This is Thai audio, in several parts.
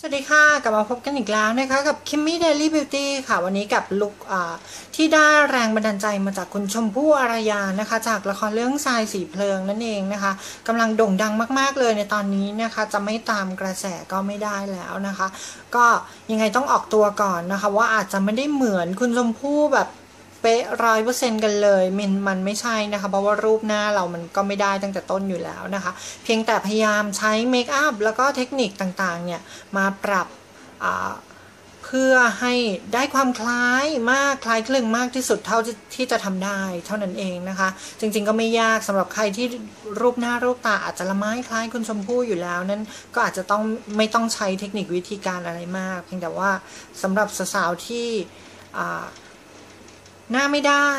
สวัสดีค่ะ กลับมาพบกันอีกแล้วนะคะ กับ Kimmy Daily Beauty ค่ะ วันนี้กับลุคที่ได้แรงบันดาลใจมาจากคุณชมพู่อารยานะคะ จากละครเรื่องทรายสีเพลิงนั่นเองนะคะกำลังโด่งดังมาก ๆ เลยในตอนนี้นะคะ จะไม่ตามกระแสก็ไม่ได้แล้วนะคะ ก็ยังไงต้องออกตัวก่อนนะคะ ว่าอาจจะไม่ได้เหมือนคุณชมพู่แบบ เป๊ะร้อยเปอร์เซ็นต์กันเลยมันมันไม่ใช่นะคะ เพราะว่ารูปหน้าเรามันก็ไม่ได้ตั้งแต่ต้นอยู่แล้วนะคะ เพียงแต่พยายามใช้เมคอัพแล้วก็เทคนิคต่างๆเนี่ยมาปรับเพื่อให้ได้ความคล้ายมากคล้ายคลึงมากที่สุดเท่าที่จะทำได้เท่านั้นเองนะคะ จริงๆก็ไม่ยากสำหรับใครที่รูปหน้ารูปตาอาจจะละไม้คล้ายคุณชมพู่อยู่แล้วนั้นก็อาจจะต้องไม่ต้องใช้เทคนิควิธีการอะไรมาก เพียงแต่ว่าสำหรับสาวๆที่ หน้าไม่ได้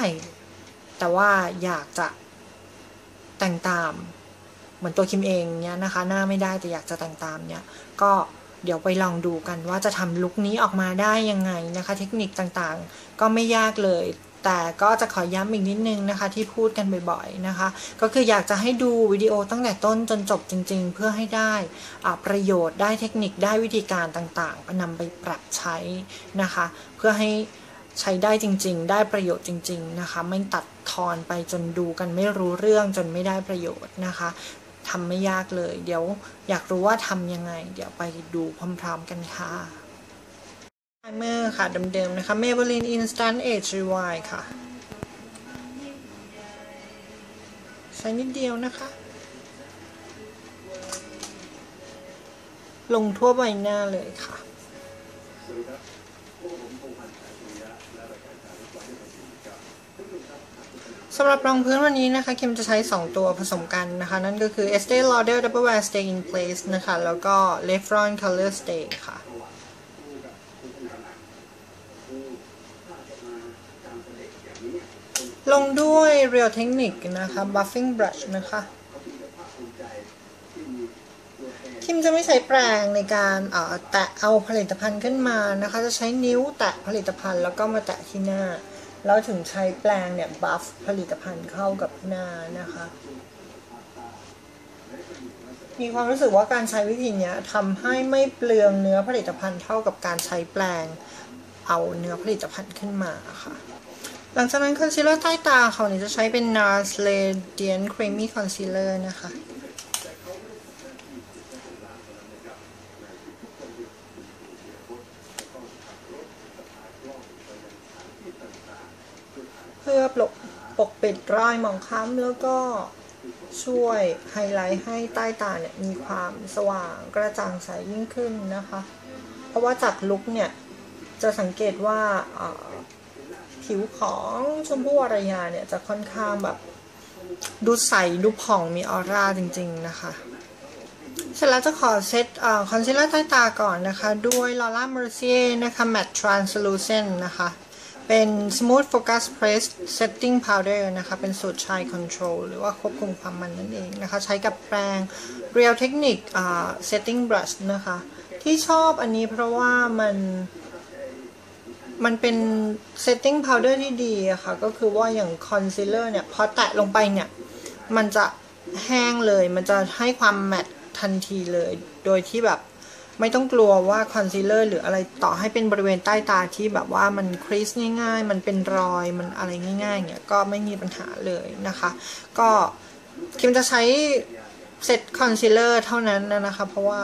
แต่ว่าอยากจะแต่งตาม เหมือนตัวคิมเองเนี้ยนะคะ หน้าไม่ได้แต่อยากจะแต่งตามเนี่ย ก็เดี๋ยวไปลองดูกันว่าจะทำลุคนี้ออกมาได้ยังไงนะคะ เทคนิคต่างๆ ก็ไม่ยากเลย แต่ก็จะขอย้ำอีกนิดนึงนะคะ ที่พูดกันบ่อยๆนะคะ ก็คืออยากจะให้ดูวิดีโอตั้งแต่ต้นจนจบจริง ๆ เพื่อให้ได้ประโยชน์ได้เทคนิคได้วิธีการต่างๆนำไปปรับใช้นะคะ เพื่อให้ ใช้ได้จริง ๆ ได้ประโยชน์จริง ๆ นะคะ ไม่ตัดทอนไปจนดูกันไม่รู้เรื่องจนไม่ได้ประโยชน์นะคะทำไม่ยากเลย เดี๋ยวอยากรู้ว่าทำยังไง เดี๋ยวไปดูพร้อมๆกันค่ะไพรเมอร์ค่ะเดิมๆนะคะ Maybelline Instant Age Rewind ค่ะ ใช้นิดเดียวนะคะ ลงทั่วใบหน้าเลยค่ะ สำหรับรองพื้นวันนี้นะคะคิมจะใช้ 2 ตัวผสมกันนะคะ นั่นก็คือ Estee Lauder Double Wear Stay in Place นะคะ แล้วก็ Lefron Color Stay ค่ะ ลงด้วย Real Technique นะคะ Buffing Brush นะคะ คิมจะไม่ใช้แปรงในการแตะเอาผลิตภัณฑ์ขึ้นมานะคะ จะใช้นิ้วแตะผลิตภัณฑ์แล้วก็มาแตะที่หน้า แล้วถึงใช้แปลงเนี่ยบัฟผลิตภัณฑ์เข้ากับหน้านะคะ มีความรู้สึกว่าการใช้วิธีนี้ทำให้ไม่เปลืองเนื้อผลิตภัณฑ์เท่ากับการใช้แปลงเอาเนื้อผลิตภัณฑ์ขึ้นมาค่ะ หลังจากนั้นคอนซีลเลอร์ใต้ตาเขาเนี่ยจะใช้เป็น NARS Radiant Creamy Concealer นะคะเพื่อปก ปิดรอยหมองคล้ำแล้วก็ช่วยไฮไลท์ให้ใต้ตาเนี่ยมีความสว่างกระจ่างใสยิ่งขึ้นนะคะ เพราะว่าจากลุกเนี่ยจะสังเกตว่าผิวของชมพู่อารยาเนี่ยจะค่อนข้างแบบดูใสดูผ่องมีออร่าจริงๆนะคะ เสร็จแล้วจะขอเซตคอนซีลเลอร์ใต้ตาก่อนนะคะ ด้วย Laura Mercier นะคะ Matte Translucent นะคะ เป็น Smooth Focus Press Setting Powder นะคะ เป็นสูตรชาย Control หรือว่าควบคุมความมันนั่นเองนะคะ ใช้กับแปรง Real Technique uh, Setting Brush นะคะ ที่ชอบอันนี้เพราะว่ามันมันเป็น setting powder ที่ดีอะค่ะ ก็คือว่าอย่าง concealer เนี่ย พอแตะลงไปเนี่ย มันจะแห้งเลย มันจะให้ความแมตทันทีเลย โดยที่แบบ ไม่ต้องกลัวว่าคอนซีลเลอร์หรืออะไรต่อให้เป็นบริเวณใต้ตาที่แบบว่ามันครีสง่าย ๆ มันเป็นรอยมันอะไรง่ายๆเนี่ยก็ไม่มีปัญหาเลยนะคะ ก็คิมจะใช้เซตคอนซีลเลอร์เท่านั้นนะคะ เพราะว่า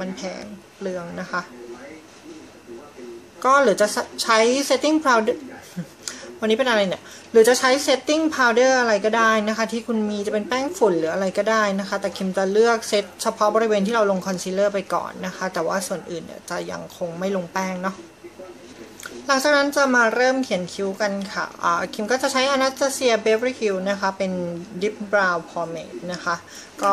มันแพงเปลืองนะคะ ก็หรือจะใช้ setting powder วันนี้เป็นอะไรเนี่ย หรือจะใช้ setting powder อะไรก็ได้นะคะ ที่คุณมีจะเป็นแป้งฝุ่นหรืออะไรก็ได้นะคะ แต่คิมจะเลือกเซตเฉพาะบริเวณที่เราลงคอนซีลเลอร์ไปก่อนนะคะ แต่ว่าส่วนอื่นเนี่ยจะยังคงไม่ลงแป้งเนาะหลังจากนั้นจะมาเริ่มเขียนคิ้วกันค่ะอ่าคิมก็จะใช้ Anastasia Beverly Hills นะคะ เป็น Deep Brow Pomade นะคะ ก็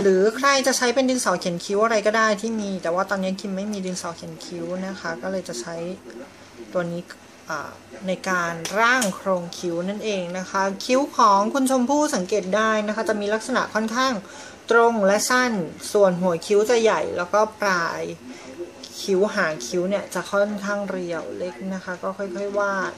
หรือใครจะใช้เป็นดินสอเขียนคิ้วอะไรก็ได้ที่มี แต่ว่าตอนนี้คิมไม่มีดินสอเขียนคิ้วนะคะ ก็เลยจะใช้ตัวนี้ ในการร่างโครงคิ้วนั่นเองนะคะ คิ้วของคุณชมพู่สังเกตได้นะคะ จะมีลักษณะค่อนข้างตรงและสั้น ส่วนหัวคิ้วจะใหญ่ แล้วก็ปลายคิ้วหางคิ้วเนี่ยจะค่อนข้างเรียวเล็กนะคะ ก็ค่อยๆวาด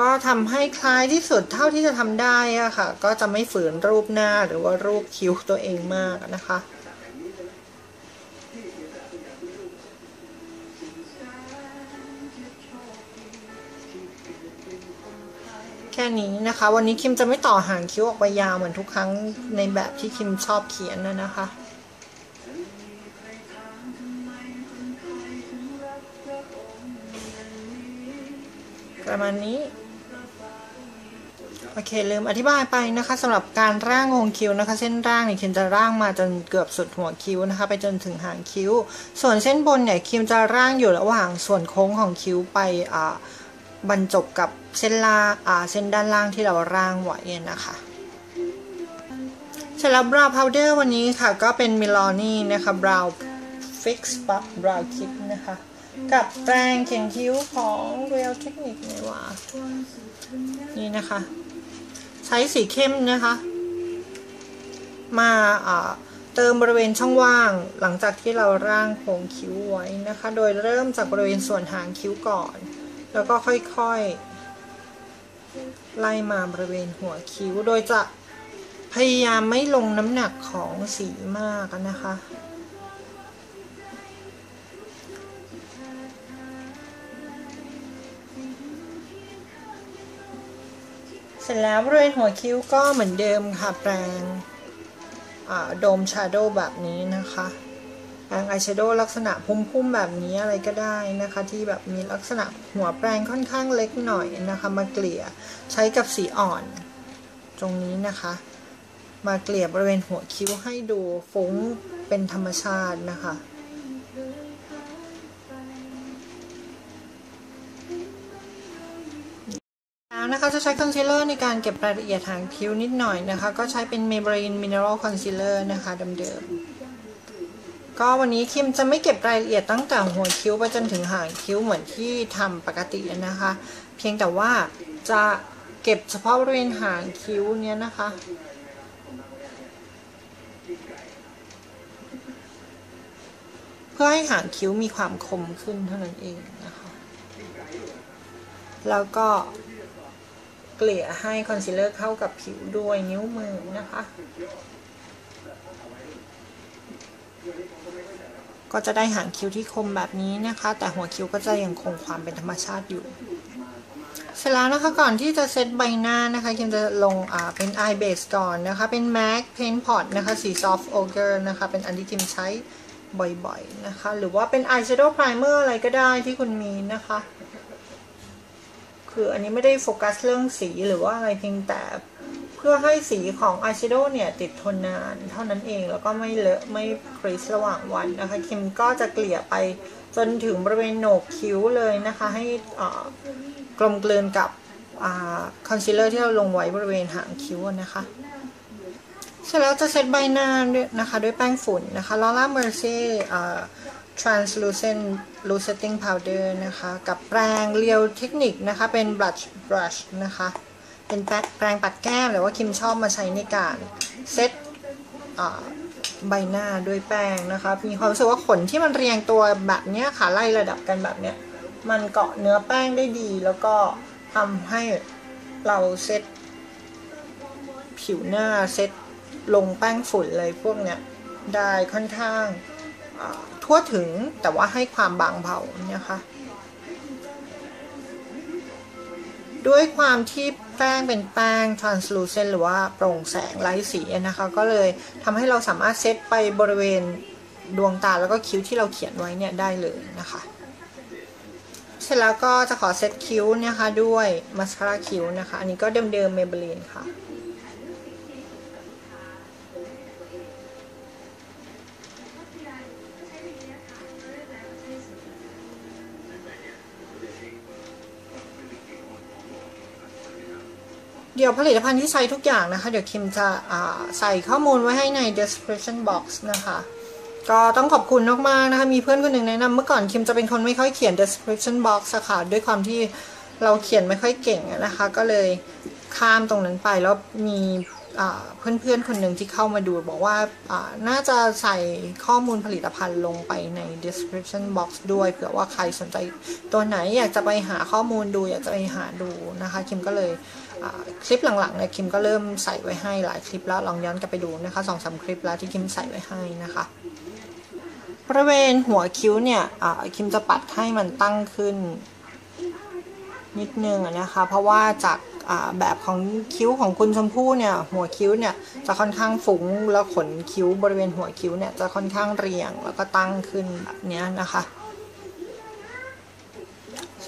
ก็ทำให้คล้ายที่สุดเท่าที่จะทำได้อะค่ะ ก็จะไม่ฝืนรูปหน้าหรือว่ารูปคิ้วตัวเองมากนะคะ ค่นี้นะคะ วันนี้คิมจะไม่ต่อหางคิ้วออกไปยาวเหมือนทุกครั้งในแบบที่คิมชอบเขียนนะนะคะประมาณนี้ โอเคลืมอธิบายไปนะคะสำหรับการร่างวงคิ้วนะคะ เส้นร่างเนี่ยคิมจะร่างมาจนเกือบสุดหัวคิ้วนะคะ ไปจนถึงหางคิ้ว ส่วนเส้นบนเนี่ยคิมจะร่างอยู่ระหว่างส่วนโค้งของคิ้วไปอ่า บรรจบกับเส้นล่างอ่าเส้นด้านล่างที่เราร่างไว้นะคะสร็จแล้วบราวพาวเดอร์วันนี้ค่ะ ก็เป็นมิลอนี่นะคะบราวฟิกซ์ปับบราวคิดนะคะ กับแปรงเขียนคิ้วของ Real Technique ไงวะนี่นะคะ ใช้สีเข้มนะคะ มาเติมบริเวณช่องว่างหลังจากที่เราร่างโครงคิ้วไว้นะคะ โดยเริ่มจากบริเวณส่วนหางคิ้วก่อน แล้วก็ค่อยๆ ไล่มาบริเวณหัวคิ้ว โดยจะพยายามไม่ลงน้ำหนักของสีมากนะคะ เสร็จแล้วบริเวณหัวคิ้วก็เหมือนเดิมค่ะแปรงโดมชาโดว์แบบนี้นะคะ อายแชโดว์ลักษณะพุ่มๆแบบนี้อะไรก็ได้นะคะ ที่แบบมีลักษณะหัวแปรงค่อนข้างเล็กหน่อยนะคะ มาเกลี่ยใช้กับสีอ่อน ตรงนี้นะคะ มาเกลี่ยบริเวณหัวคิ้วให้ดูฟุ้งเป็นธรรมชาตินะคะแล้วนะคะจะใช้คอนซีลเลอร์ในการเก็บรายละเอียดหางคิ้วนิดหน่อยนะคะ ก็ใช้เป็น Maybelline Mineral Concealer นะคะเดิมๆ ก็วันนี้คิมจะไม่เก็บรายละเอียดตั้งแต่หัวคิ้วไปจนถึงหางคิ้วเหมือนที่ทำปกตินะคะ เพียงแต่ว่าจะเก็บเฉพาะบริเวณหางคิ้วเนี้ยนะคะ เพื่อให้หางคิ้วมีความคมขึ้นเท่านั้นเองนะคะ แล้วก็เกลี่ยให้คอนซีลเลอร์เข้ากับผิวด้วยนิ้วมือนะคะ ก็จะได้หางคิ้วที่คมแบบนี้นะคะ แต่หัวคิ้วก็จะยังคงความเป็นธรรมชาติอยู่ เสร็จแล้วนะคะก่อนที่จะเซตใบหน้านะคะคิมจะลงอ่าเป็น eye base ก่อนนะคะ เป็น MAC Paint Pot นะคะ สี soft ochre นะคะ เป็นอันที่คิมใช้บ่อยๆนะคะ หรือว่าเป็น eyeshadow primer อะไรก็ได้ที่คุณมีนะคะ คืออันนี้ไม่ได้โฟกัสเรื่องสีหรือว่าอะไรเพียงแต่ เพื่อให้สีของอายแชโดว์เนี่ยติดทนนานเท่านั้นเองแล้วก็ไม่เลอะไม่ครีสระหว่างวันนะคะคิมก็จะเกลี่ยไปจนถึงบริเวณโหนกคิ้วเลยนะคะ ให้กลมกลืนกับคอนซีลเลอร์ที่เราลงไว้บริเวณหางคิ้วนะคะเสร็จแล้วจะเซตใบหน้าด้วยนะคะ ด้วยแป้งฝุ่นนะคะ Laura Mercier translucent luceting powder นะคะ กับแปรงเรียวเทคนิคนะคะ เป็น blush brush นะคะ เป็นแปรงปัดแก้มหรือว่าคิมชอบมาใช้ในการเซตใบหน้าด้วยแป้งนะคะ มีความรู้สึกว่าขนที่มันเรียงตัวแบบนี้ค่ะไล่ระดับกันแบบนี้มันเกาะเนื้อแป้งได้ดี แล้วก็ทำให้เราเซตผิวหน้าเซตลงแป้งฝุ่นเลยพวกเนี้ยได้ค่อนข้างทั่วถึงแต่ว่าให้ความบางเบานะคะด้วยความที่ แป้งเป็นแป้ง translucent หรือว่าโปร่งแสงไร้สีนะคะ ก็เลยทำให้เราสามารถเซตไปบริเวณดวงตาแล้วก็คิ้วที่เราเขียนไว้เนี่ยได้เลยนะคะ เสร็จแล้วก็จะขอเซตคิ้วนะคะด้วยมาสคาร่าคิ้วนะคะ อันนี้ก็เดิมๆเมเบลีนค่ะ เดี๋ยวผลิตภัณฑ์ที่ใช้ทุกอย่างนะคะ เดี๋ยวคิมจะใส่ข้อมูลไว้ให้ใน description box นะคะ ก็ต้องขอบคุณมากๆนะคะ มีเพื่อนคนหนึ่งแนะนำเมื่อก่อนคิมจะเป็นคนไม่ค่อยเขียน description box ะค่ะ ด้วยความที่เราเขียนไม่ค่อยเก่งนะคะ ก็เลยข้ามตรงนั้นไปแล้วมีเพื่อนๆ คนหนึ่งที่เข้ามาดูบอกว่าน่าจะใส่ข้อมูลผลิตภัณฑ์ลงไปใน description box ด้วยเผื่อว่าใครสนใจตัวไหนอยากจะไปหาข้อมูลดูอยากจะไปหาดูนะคะ คิมก็เลย คลิปหลังๆเนี่ยคิมก็เริ่มใส่ไว้ให้หลายคลิปแล้วลองย้อนกลับไปดูนะคะสองสาคลิปแล้วที่คิมใส่ไว้ให้นะคะบริเวณหัวคิ้วเนี่ยคิมจะปัดให้มันตั้งขึ้น นิดนึงนะคะ เพราะว่าจากแบบของคิ้วของคุณชมพู่เนี่ย หัวคิ้วเนี่ยจะค่อนข้างฟุ้งแล้วขนคิ้วบริเวณหัวคิ้วเนี่ยจะค่อนข้างเรียงแล้วก็ตั้งขึ้นแบบนี้นะคะ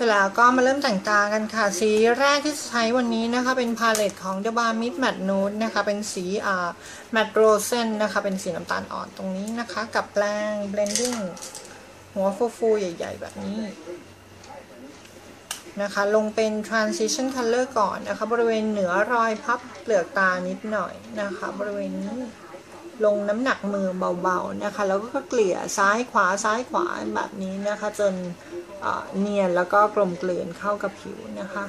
สร็จแล้วก็มาเริ่มแต่งตากันค่ะ สีแรกที่ใช้วันนี้นะคะ เป็นพาเลตของ The Bar Mid Matte Nude นะคะ เป็นสีอ่า Matte Rose นะคะ เป็นสีน้ำตาลอ่อนตรงนี้นะคะ กับแปรง blending หัวฟูๆ ใหญ่ ๆ แบบนี้นะคะ ลงเป็น transition color ก่อนนะคะ บริเวณเหนือรอยพับเปลือกตานิดหน่อยนะคะ บริเวณนี้ ลงน้ำหนักมือเบาๆนะคะ แล้วก็เกลี่ยซ้ายขวาซ้ายขวาแบบนี้นะคะ จนเนียนแล้วก็กลมกลืนเข้ากับผิวนะคะ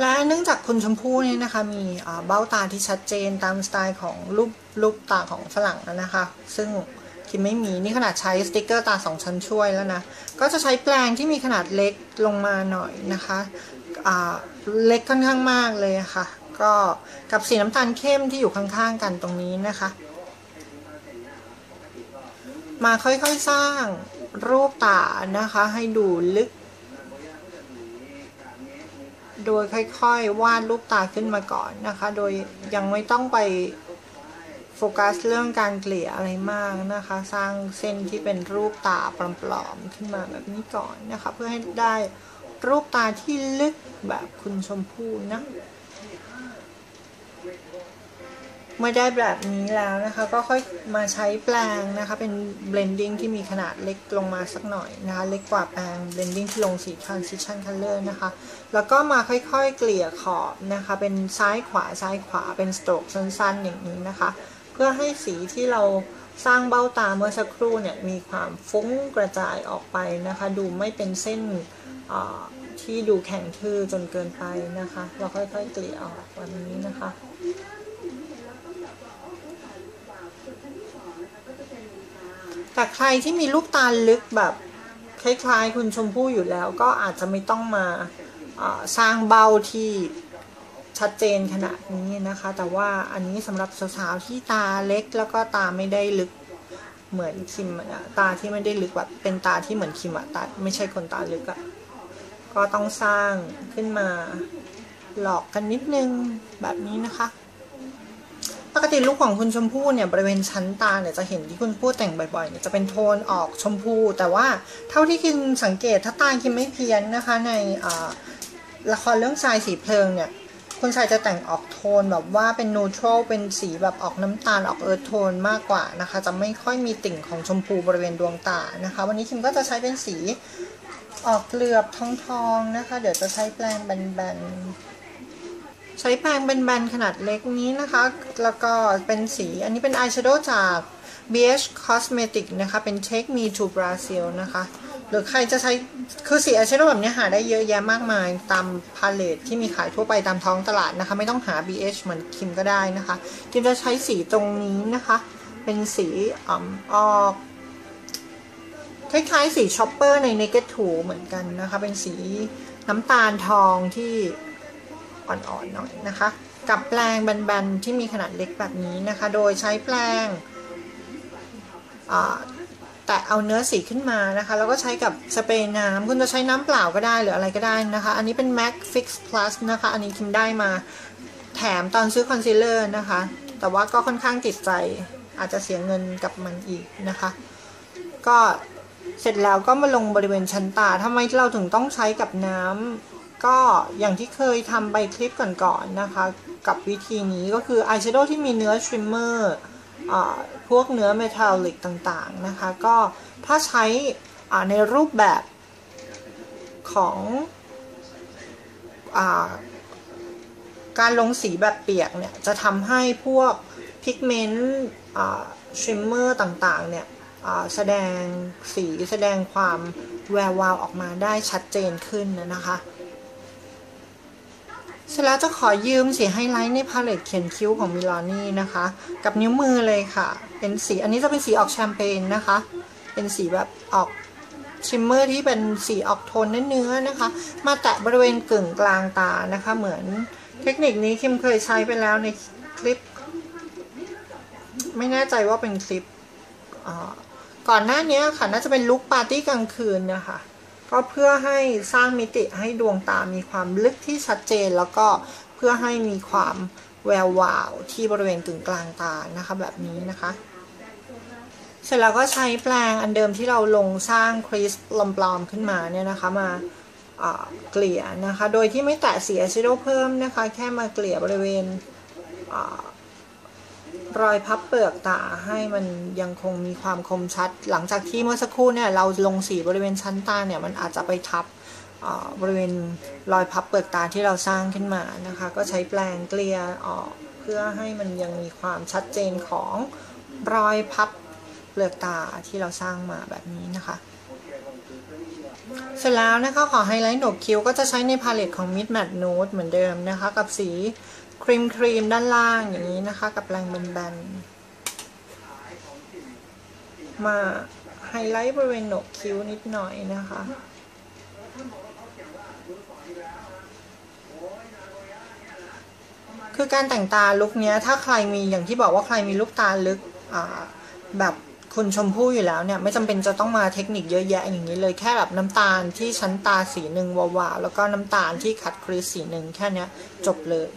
และเนื่องจากคุณชมพู่เนี่ยนะคะ มีเบ้าตาที่ชัดเจนตามสไตล์ของรูปรูปตาของฝรั่งนะคะ ซึ่งคิมไม่มีนี่ขนาดใช้สติกเกอร์ตาสองชั้นช่วยแล้วนะ ก็จะใช้แปลงที่มีขนาดเล็กลงมาหน่อยนะคะ เล็กค่อนข้างมากเลยค่ะ ก็กับสีน้ำตาลเข้มที่อยู่ข้างๆกันตรงนี้นะคะ มาค่อยๆสร้างรูปตานะคะ ให้ดูลึก โดยค่อยๆวาดรูปตาขึ้นมาก่อนนะคะ โดยยังไม่ต้องไปโฟกัสเรื่องการเกลี่ยอะไรมากนะคะ สร้างเส้นที่เป็นรูปตาปลอมๆขึ้นมาแบบนี้ก่อนนะคะ เพื่อให้ได้ รูปตาที่ลึกแบบคุณชมพู่นะ เมื่อได้แบบนี้แล้วนะคะ ก็ค่อยมาใช้แปรงนะคะ เป็น blending ที่มีขนาดเล็กลงมาสักหน่อยนะคะ เล็กกว่าแปรง blending ที่ลงสี transition color นะคะ แล้วก็มาค่อยๆเกลี่ยขอบนะคะ เป็นซ้ายขวาซ้ายขวาเป็นสโตรกสั้นๆ อย่างนี้นะคะ เพื่อให้สีที่เราสร้างเบ้าตาเมื่อสักครู่เนี่ยมีความฟุ้งกระจายออกไปนะคะ ดูไม่เป็นเส้น ที่ดูแข็งทื่อจนเกินไปนะคะ เราค่อยๆเกลี่ยออกแบบนี้นะคะแต่ใครที่มีลูกตาลึกแบบคล้ายๆคุณชมพู่อยู่แล้ว ก็อาจจะไม่ต้องมาสร้างเบ้าที่ชัดเจนขนาดนี้นะคะ แต่ว่าอันนี้สำหรับสาวๆที่ตาเล็กแล้วก็ตาไม่ได้ลึกเหมือนคิมตาที่ไม่ได้ลึกแบบเป็นตาที่เหมือนคิมอะตาไม่ใช่คนตาลึกอะ ก็ต้องสร้างขึ้นมาหลอกกันนิดนึงแบบนี้นะคะ ปกติลูกของคุณชมพู่เนี่ยบริเวณชั้นตาเนี่ยจะเห็นที่คุณพูดแต่งบ่อยๆเนี่ยจะเป็นโทนออกชมพูแต่ว่าเท่าที่คิมสังเกตถ้าตาคิมไม่เพี้ยนนะคะ ในละครเรื่องทรายสีเพลิงเนี่ยคุณชายจะแต่งออกโทนแบบว่าเป็นนูทรัลเป็นสีแบบออกน้ำตาลออกเอิร์ธโทนมากกว่านะคะ จะไม่ค่อยมีติ่งของชมพูบริเวณดวงตานะคะ วันนี้คิมก็จะใช้เป็นสี ออกเกลือบทองๆนะคะ เดี๋ยวจะใช้แปรงแบนๆ ใช้แปรงเป็นแบนขนาดเล็กนี้นะคะ แล้วก็เป็นสีอันนี้เป็นอายแชโดว์จาก BH Cosmetic นะคะ เป็น Take Me to Brazil นะคะ หรือใครจะใช้ คือสีอายแชโดว์แบบนี้หาได้เยอะแยะมากมาย ตามพาเลตที่มีขายทั่วไปตามท้องตลาดนะคะ ไม่ต้องหา BH เหมือนคิมก็ได้นะคะ คิมจะใช้สีตรงนี้นะคะ เป็นสีอ่ออก คล้ายๆ สีช็อปเปอร์ใน Naked 2 เหมือนกันนะคะ เป็นสีน้ำตาลทองที่อ่อนๆหน่อยนะคะ กับแปรงแบนๆ ที่มีขนาดเล็กแบบนี้นะคะ โดยใช้แปรงแต่เอาเนื้อสีขึ้นมานะคะ แล้วก็ใช้กับสเปรย์น้ำคุณจะใช้น้ำเปล่าก็ได้หรืออะไรก็ได้นะคะ อันนี้เป็น MAC Fix Plus นะคะ อันนี้คิมได้มาแถมตอนซื้อคอนซีลเลอร์นะคะ แต่ว่าก็ค่อนข้างติดใจอาจจะเสียเงินกับมันอีกนะคะ ก็ เสร็จแล้วก็มาลงบริเวณชั้นตาทำไมเราถึงต้องใช้กับน้ำก็อย่างที่เคยทำไปคลิปก่อนๆนนะคะ กับวิธีนี้ก็คืออายแชโดว์ที่มีเนื้อทริมเมอร์พวกเนื้อเมทัลลิกต่างๆนะคะ ก็ถ้าใช้ในรูปแบบของอการลงสีแบบเปียกเนี่ย จะทำให้พวกพิกเมนต์ทริมเมอร์ต่างๆเนี่ย แสดงสีแสดงความแวววาวออกมาได้ชัดเจนขึ้นนะคะเสร็จแล้วจะขอยืมสีไฮไลท์ในพาเลตเขียนคิ้วของมิลานี่นะคะ กับนิ้วมือเลยค่ะ เป็นสีอันนี้จะเป็นสีออกแชมเปญนะคะ เป็นสีแบบออกชิมเมอร์ที่เป็นสีออกโทนเนื้อๆนะคะ มาแตะบริเวณกึ่งกลางตานะคะ เหมือนเทคนิคนี้คิมเคยใช้ไปแล้วในคลิป ไม่แน่ใจว่าเป็นคลิป ก่อนหน้านี้ค่ะน่าจะเป็นลุคปาร์ตี้กลางคืนนะคะก็เพื่อให้สร้างมิติให้ดวงตามีความลึกที่ชัดเจน แล้วก็เพื่อให้มีความแวววาวที่บริเวณกึ่งกลางตานะคะแบบนี้นะคะ เสร็จแล้วก็ใช้แปรงอันเดิมที่เราลงสร้างคริสปลอมๆขึ้นมาเนี่ยนะคะมาเกลี่ยนะคะ โดยที่ไม่แตะสีอชิโดเพิ่มนะคะ แค่มาเกลี่ยบริเวณ รอยพับเปลือกตาให้มันยังคงมีความคมชัด หลังจากที่เมื่อสักครู่เนี่ยเราลงสีบริเวณชั้นตาเนี่ยมันอาจจะไปทับบริเวณรอยพับเปลือกตาที่เราสร้างขึ้นมานะคะ ก็ใช้แปรงเกลี่ยออกเพื่อให้มันยังมีความชัดเจนของรอยพับเปลือกตาที่เราสร้างมาแบบนี้นะคะ เสร็จแล้วนะคะขอไฮไลท์หนวกคิ้วก็จะใช้ในพาเลตของ Mid Matte Nude เหมือนเดิมนะคะ กับสี ครีมครีมด้านล่างอย่างนี้นะคะ กับแรงแบนๆมาไฮไลท์บริเวณโหนกคิ้วนิดหน่อยนะคะ คือการแต่งตาลุคนี้ถ้าใครมีอย่างที่บอกว่าใครมีลูกตาลึกแบบคุณชมพู่อยู่แล้วเนี่ย ไม่จำเป็นจะต้องมาเทคนิคเยอะแยะอย่างนี้เลยแค่แบบน้ำตาลที่ชั้นตาสีหนึ่งวาวๆแล้วก็น้ำตาลที่ขัดครีสสีหนึ่งแค่นี้จบเลย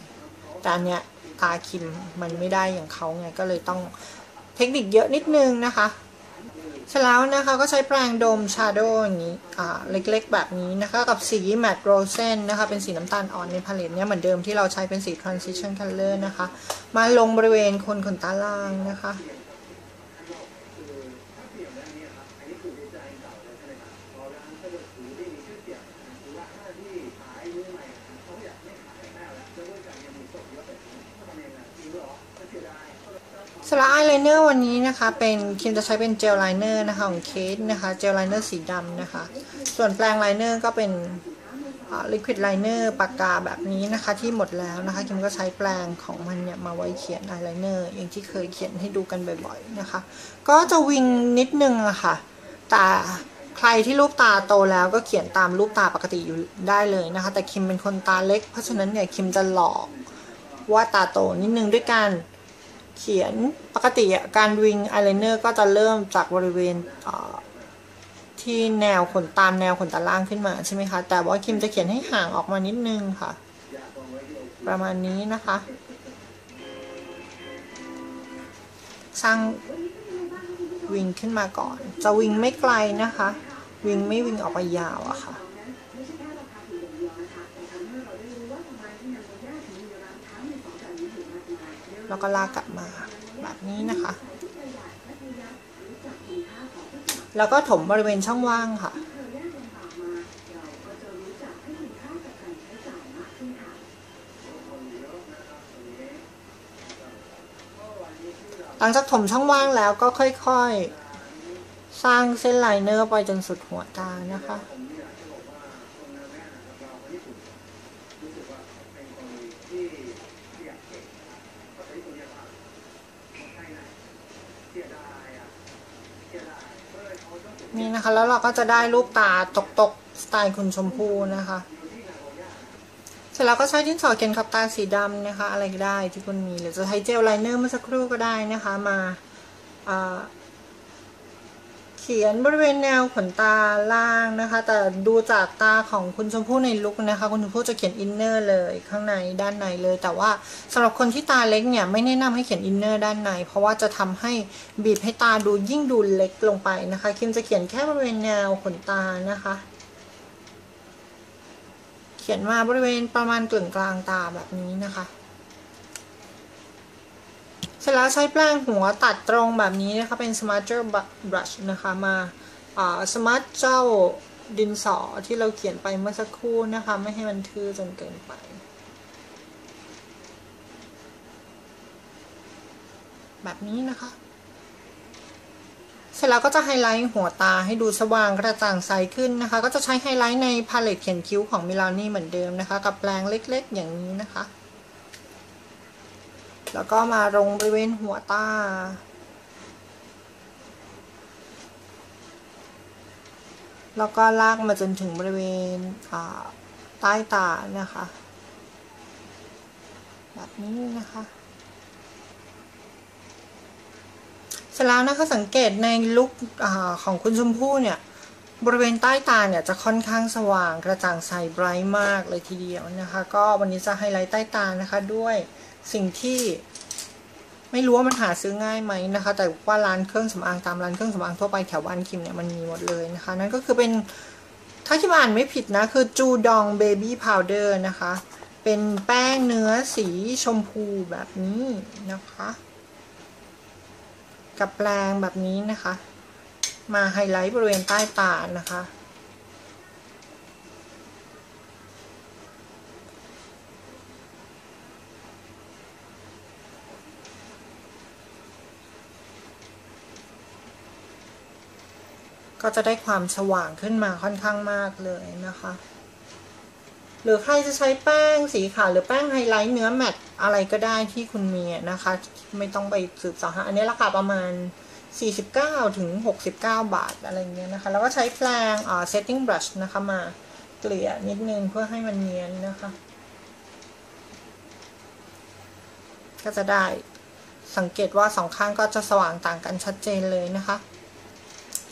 แต่อันเนี้ยตาคิมมันไม่ได้อย่างเขาไงก็เลยต้องเทคนิคเยอะนิดนึงนะคะเสร็จแล้วนะคะก็ใช้แปรงโดมชาโดว์อย่างนี้อ่าเล็กๆแบบนี้นะคะกับสีแมตต์โรเซนนะคะเป็นสีน้ำตาลอ่อนในพาเลตเนี้ยเหมือนเดิมที่เราใช้เป็นสี transition color นะคะ มาลงบริเวณคนขนตาล่างนะคะ สำหรับอายไลเนอร์วันนี้นะคะ เป็นคิมจะใช้เป็นเจลไลเนอร์นะคะของเคสนะคะเจลไลเนอร์สีดำนะคะ ส่วนแปรงไลเนอร์ก็เป็นลิควิดไลเนอร์ปากกาแบบนี้นะคะ ที่หมดแล้วนะคะคิมก็ใช้แปรงของมันเนี่ยมาไว้เขียนอายไลเนอร์อย่างที่เคยเขียนให้ดูกันบ่อยๆนะคะ ก็จะวิงนิดนึงอะคะ่ะแต่ใครที่ลูกตาโตแล้วก็เขียนตามลูกตาปกติอยู่ได้เลยนะคะ แต่คิมเป็นคนตาเล็ก เพราะฉะนั้นเนี่ยคิมจะหลอกว่าตาโตนิดนึงด้วยการ เขียนปกติการวิงอายไลเนอร์ก็จะเริ่มจากบริเวณที่แนวขนตามแนวขนตาล่างขึ้นมาใช่ไหมคะ แต่ว่าคิมจะเขียนให้ห่างออกมานิดนึงค่ะ ประมาณนี้นะคะ สร้างวิงขึ้นมาก่อน จะวิงไม่ไกลนะคะ วิงไม่วิงออกไปยาวอะค่ะ แล้วก็ลากกลับมาแบบนี้นะคะ แล้วก็ถมบริเวณช่องว่างค่ะหลังจากถมช่องว่างแล้วก็ค่อยๆ สร้างเส้นไลเนอร์ไปจนสุดหัวตานะคะ นี่นะคะ แล้วเราก็จะได้รูปตาตกตกสไตล์คุณชมพูนะคะ เสร็จแล้วก็ใช้ดินสอเขียนขอบตาสีดำนะคะ อะไรก็ได้ที่คุณมีหรือจะใช้เจลไลเนอร์เมื่อสักครู่ก็ได้นะคะ มา ขียนบริเวณแนวขนตาล่างนะคะ แต่ดูจากตาของคุณชมพู่ในลุกนะคะ คุณชมพู่จะเขียนอินเนอร์เลยข้างในด้านในเลย แต่ว่าสำหรับคนที่ตาเล็กเนี่ยไม่แนะนำให้เขียนอินเนอร์ด้านใน เพราะว่าจะทำให้บีบให้ตาดูยิ่งดูเล็กลงไปนะคะ คิมจะเขียนแค่บริเวณแนวขนตานะคะ เขียนมาบริเวณประมาณกึ่งกลางตาแบบนี้นะคะ สร็จแล้วใช้แปรงหัวตัดตรงแบบนี้นะคะเป็น Smarter Brush นะคะมาสมาร์ทเจ้าดินสอที่เราเขียนไปเมื่อสักครู่นะคะ ไม่ให้มันทื่อจนเกินไปแบบนี้นะคะ เสร็จแล้วก็จะไฮไลท์หัวตาให้ดูสว่างกระจ่างใสขึ้นนะคะ ก็จะใช้ไฮไลท์ในพาเลตเขียนคิ้วของมิลานี่เหมือนเดิมนะคะ กับแปรงเล็กๆอย่างนี้นะคะ แล้วก็มาลงบริเวณหัวตา แล้วก็ลากมาจนถึงบริเวณใต้ตานะคะ แบบนี้นะคะเสร็จแล้วนะคะสังเกตในลุคอของคุณชมพู่เนี่ย บริเวณใต้ตาเนี่ยจะค่อนข้างสว่างกระจ่างใสไบรท์มากเลยทีเดียวนะคะ ก็วันนี้จะไฮไลท์ใต้ตานะคะด้วย สิ่งที่ไม่รู้ว่ามันหาซื้อง่ายไหมนะคะ แต่ว่าร้านเครื่องสำอางตามร้านเครื่องสำอางทั่วไปแถวบ้านคิมเนี่ยมันมีหมดเลยนะคะ นั่นก็คือเป็นถ้าคิมอ่านไม่ผิดนะ คือจูดองเบบี้พาวเดอร์นะคะ เป็นแป้งเนื้อสีชมพูแบบนี้นะคะ กับแปรงแบบนี้นะคะ มาไฮไลท์บริเวณใต้ตานะคะ ก็จะได้ความสว่างขึ้นมาค่อนข้างมากเลยนะคะ หรือใครจะใช้แป้งสีขาวหรือแป้งไฮไลท์เนื้อแมตอะไรก็ได้ที่คุณมีนะคะ ไม่ต้องไปสืบสอหาอันนี้ราคาประมาณ 49 ถึง 69 บาทอะไรเงี้ยนะคะ แล้วก็ใช้แปรงอ่า setting brush นะคะมาเกลี่ยนิดนึงเพื่อให้มันเนียนนะคะ ก็จะได้สังเกตว่าสองข้างก็จะสว่างต่างกันชัดเจนเลยนะคะ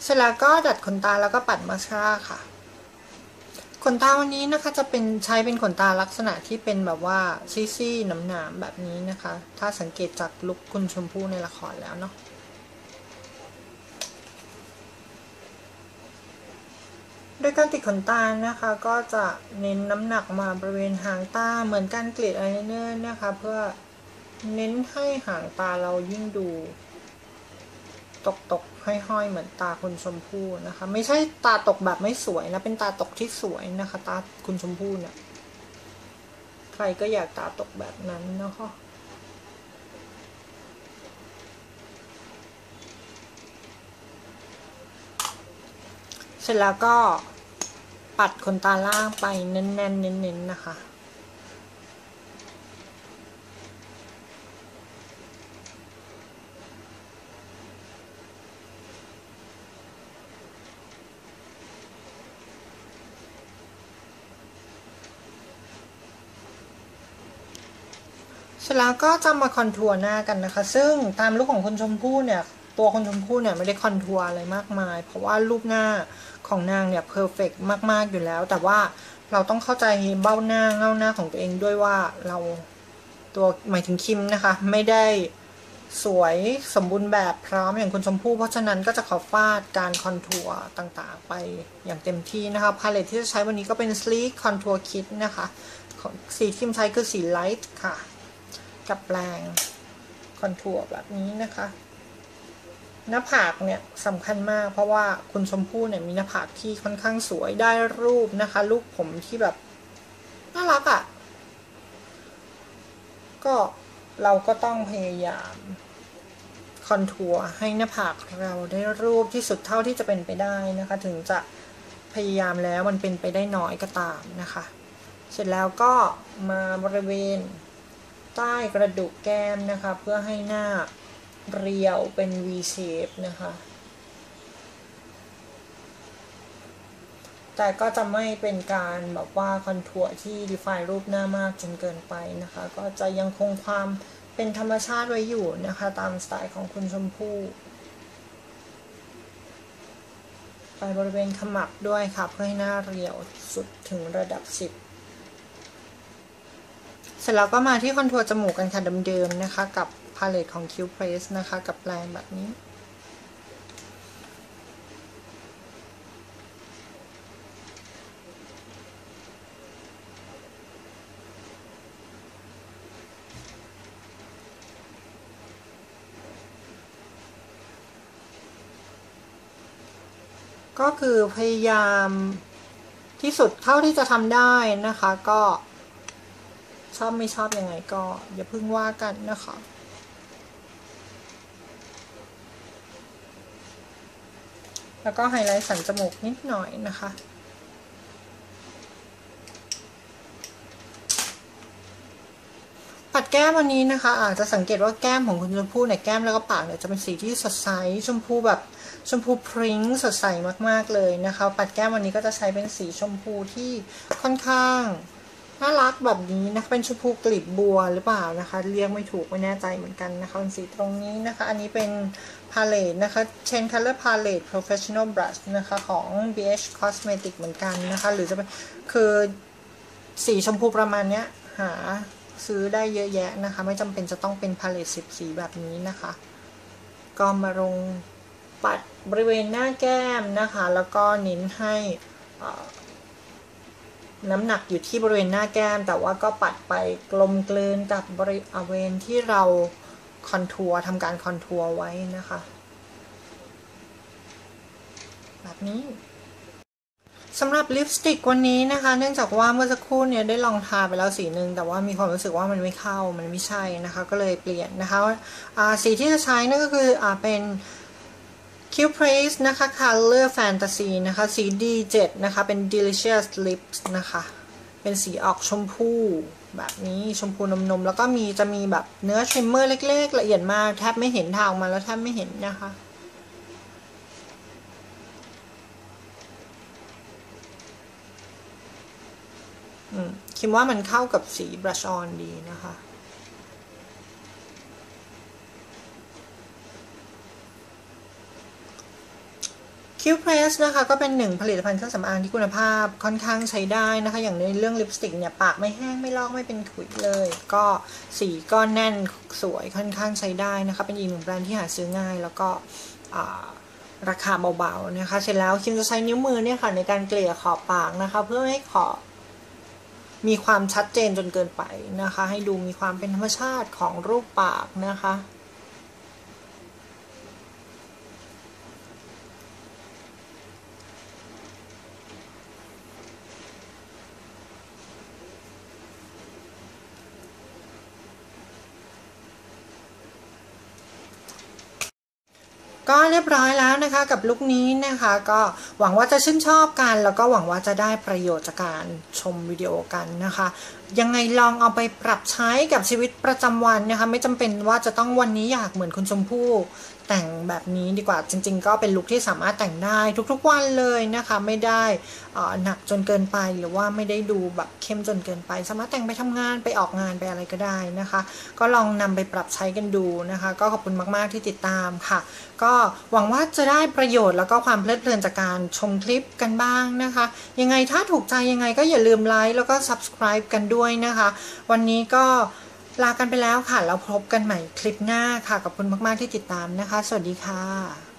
เสร็จแล้วก็ดัดขนตาแล้วก็ปัดมาสคาร่าค่ะ ขนตาวันนี้นะคะจะเป็นใช้เป็นขนตาลักษณะที่เป็นแบบว่าซี่ๆหนามๆแบบนี้นะคะ ถ้าสังเกตจากลุคคุณชมพู่ในละครแล้วเนาะโดยการติดขนตานะคะก็จะเน้นน้ำหนักมาบริเวณหางตาเหมือนการกลี่ยอายไลเนอร์นะคะ เพื่อเน้นให้หางตาเรายิ่งดู ตกตก ห้อยๆ เหมือนตาคุณชมพู่นะคะ ไม่ใช่ตาตกแบบไม่สวยนะ เป็นตาตกที่สวยนะคะ ตาคุณชมพู่เนี่ยใครก็อยากตาตกแบบนั้นนะคะเสร็จแล้วก็ปัดขนตาล่างไปแน่นๆเน้นๆนะคะ ร็จแล้วก็จะมาคอนทัวร์หน้ากันนะคะ ซึ่งตามรูปของคุณชมพู่เนี่ย ตัวคุณชมพู่เนี่ยไม่ได้คอนทัวร์อะไรมากมาย เพราะว่ารูปหน้าของนางเนี่ยเพอร์เฟกมากๆอยู่แล้ว แต่ว่าเราต้องเข้าใจเบ้าหน้าเงาหน้าของตัวเองด้วยว่าเราตัวหมายถึงคิมนะคะ ไม่ได้สวยสมบูรณ์แบบพร้อมอย่างคุณชมพู่ เพราะฉะนั้นก็จะขอฟาดการคอนทัวร์ต่างๆ ไปอย่างเต็มที่นะคะพาเลตที่จะใช้วันนี้ก็เป็น Sleek Contour Kit นะคะ สีที่ใช้คือสีไลท์ค่ะ กับแปลงคอนทัวร์แบบนี้นะคะ หน้าผากเนี่ยสำคัญมาก เพราะว่าคุณชมพู่เนี่ยมีหน้าผากที่ค่อนข้างสวยได้รูปนะคะ ลูกผมที่แบบน่ารักอะ่ะ ก็เราก็ต้องพยายามคอนทัวร์ให้หน้าผากเราได้รูปที่สุดเท่าที่จะเป็นไปได้นะคะ ถึงจะพยายามแล้วมันเป็นไปได้น้อยก็ตามนะคะ เสร็จแล้วก็มาบริเวณ ใต้กระดูกแก้มนะคะ เพื่อให้หน้าเรียวเป็น V shape นะคะ แต่ก็จะไม่เป็นการแบบว่าคอนทัวร์ที่ define รูปหน้ามากจนเกินไปนะคะ ก็จะยังคงความเป็นธรรมชาติไว้อยู่นะคะ ตามสไตล์ของคุณชมพู่ไปบริเวณขมับด้วยค่ะ เพื่อให้หน้าเรียวสุดถึงระดับ 10 เสร็จแล้วก็มาที่คอนทัวร์จมูกกันค่ะเดิมๆนะคะ กับพาเลตของ Q Press นะคะ กับแปรงแบบนี้ก็คือพยายามที่สุดเท่าที่จะทำได้นะคะ ก็ ชอบไม่ชอบยังไงก็ อย่าพึ่งว่ากันนะคะแล้วก็ไฮไลท์สันจมูกนิดหน่อยนะคะ ปัดแก้มวันนี้นะคะ อาจจะสังเกตว่าแก้มของคุณชมพู่เนี่ยแก้มแล้วก็ปากเนี่ยจะเป็นสีที่สดใสชมพูแบบชมพูพริ้งสดใสมากๆเลยนะคะ ปัดแก้มวันนี้ก็จะใช้เป็นสีชมพูที่ค่อนข้าง น่ารักแบบนี้นะคะเป็นชมพูกลีบบัวหรือเปล่านะคะ เรียกไม่ถูกไม่แน่ใจเหมือนกันนะคะเป็นสีตรงนี้นะคะ อันนี้เป็นพาเลตนะคะ Chain Color Palette Professional Brush นะคะของ BH Cosmetic เหมือนกันนะคะ หรือจะเป็นคือสีชมพูประมาณเนี้ย หาซื้อได้เยอะแยะนะคะ ไม่จำเป็นจะต้องเป็นพาเลตสิบสีแบบนี้นะคะ ก็มาลงปัดบริเวณหน้าแก้มนะคะ แล้วก็เน้นให้ น้ำหนักอยู่ที่บริเวณหน้าแก้ม แต่ว่าก็ปัดไปกลมกลืนกับบริเวณที่เราคอนทัวร์ทำการคอนทัวร์ไว้นะคะ แบบนี้สำหรับลิปสติกวันนี้นะคะ เนื่องจากว่าเมื่อสักครู่เนี่ยได้ลองทาไปแล้วสีหนึ่งแต่ว่ามีความรู้สึกว่ามันไม่เข้ามันไม่ใช่นะคะ ก็เลยเปลี่ยนนะคะสีที่จะใช้นั่นก็คืออเป็น Q Praise นะคะ Color Fantasy นะคะ สี D7 นะคะ เป็น Delicious Lips นะคะ เป็นสีออกชมพูแบบนี้ชมพูนมๆ แล้วก็มีจะมีแบบเนื้อทริมเมอร์เล็กๆ ละเอียดมาก แทบไม่เห็นทางมาแล้วแทบไม่เห็นนะคะ คิดว่ามันเข้ากับสีบรัชออนดีนะคะ คิวเพรสนะคะ ก็เป็นหนึ่งผลิตภัณฑ์เครื่องสำอางที่คุณภาพค่อนข้างใช้ได้นะคะ อย่างในเรื่องลิปสติกเนี่ย ปากไม่แห้งไม่ลอกไม่เป็นขุยเลย ก็สีก็แน่นสวยค่อนข้างใช้ได้นะคะ เป็นอีกหนึ่งแบรนด์ที่หาซื้อง่าย แล้วก็ราคาเบาๆนะคะ เสร็จแล้วคิมจะใช้นิ้วมือเนี่ยค่ะในการเกลี่ยขอบปากนะคะ เพื่อให้ขอบมีความชัดเจนจนเกินไปนะคะ ให้ดูมีความเป็นธรรมชาติของรูปปากนะคะ ก็เรียบร้อยแล้วนะคะกับลุคนี้นะคะ ก็หวังว่าจะชื่นชอบกัน แล้วก็หวังว่าจะได้ประโยชน์จากการชมวิดีโอกันนะคะ ยังไงลองเอาไปปรับใช้กับชีวิตประจำวันนะคะ ไม่จำเป็นว่าจะต้องวันนี้อยากเหมือนคุณชมพู่ แต่งแบบนี้ดีกว่าจริง ๆ ก็เป็นลุคที่สามารถแต่งได้ทุกๆวันเลยนะคะ ไม่ได้หนักจนเกินไปหรือว่าไม่ได้ดูแบบเข้มจนเกินไป สามารถแต่งไปทำงานไปออกงานไปอะไรก็ได้นะคะ ก็ลองนำไปปรับใช้กันดูนะคะ ก็ขอบคุณมากๆที่ติดตามค่ะ ก็หวังว่าจะได้ประโยชน์แล้วก็ความเพลิดเพลินจากการชมคลิปกันบ้างนะคะ ยังไงถ้าถูกใจยังไงก็อย่าลืมไลค์แล้วก็ subscribe กันด้วยนะคะ วันนี้ก็ ลากันไปแล้วค่ะ เราพบกันใหม่คลิปหน้าค่ะ ขอบคุณมาก ๆ ที่ติดตามนะคะ สวัสดีค่ะ